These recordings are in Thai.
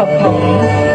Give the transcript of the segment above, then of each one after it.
hợp thống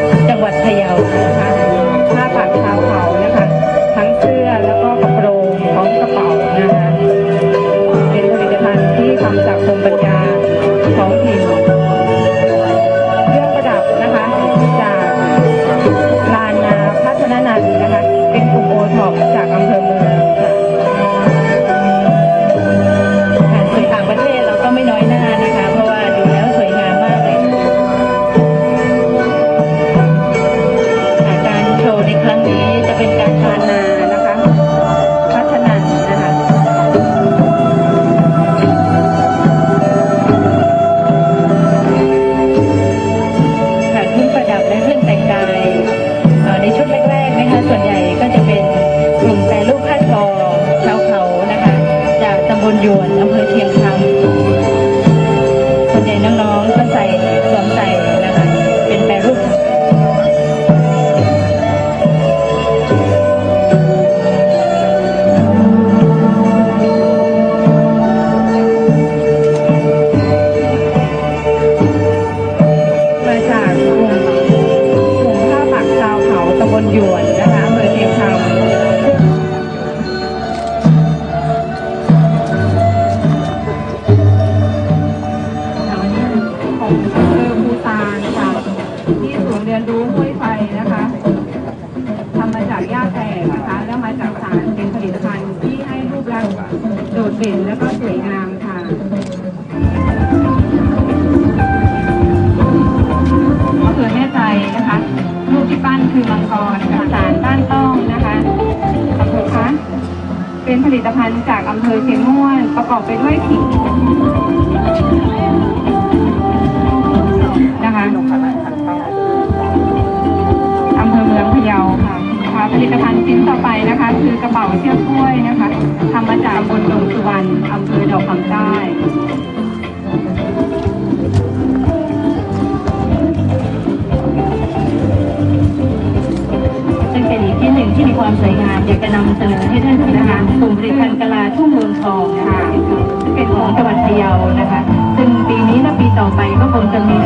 ยนรู้ห้วยไฟนะคะทำมาจากหญ้าแตกนะคะ แล้วมาจากสารเป็นผลิตภัณฑ์ที่ให้รูปร่างโดดเด่นแล้วก็สวยงามค่ะมะเขือแม่ใจนะคะ รูปที่ปั้นคือมังกรจากสารบ้านต้องนะคะขอบคุณค่ะเป็นผลิตภัณฑ์จากอำเภอเชียงม่วนประกอบไปด้วยขิงนะคะ ผลิตภัณฑ์ชิ้นต่อไปนะคะ คือกระเป๋าเชือกกล้วยนะคะทำมาจากบนดงสุวรรณอำเภอดอกคำใต้ซึ่งเป็นอีกที่หนึ่งที่มีความสวยงามอยากจะนำเสนอให้ท่านนะคะกลุ่มผลิตภัณฑ์กะลาทุ่งเมืองทองนะคะซึ่งเป็นของจังหวัดพะเยานะคะ ซึ่งปีนี้และปีต่อไปก็คงจะมี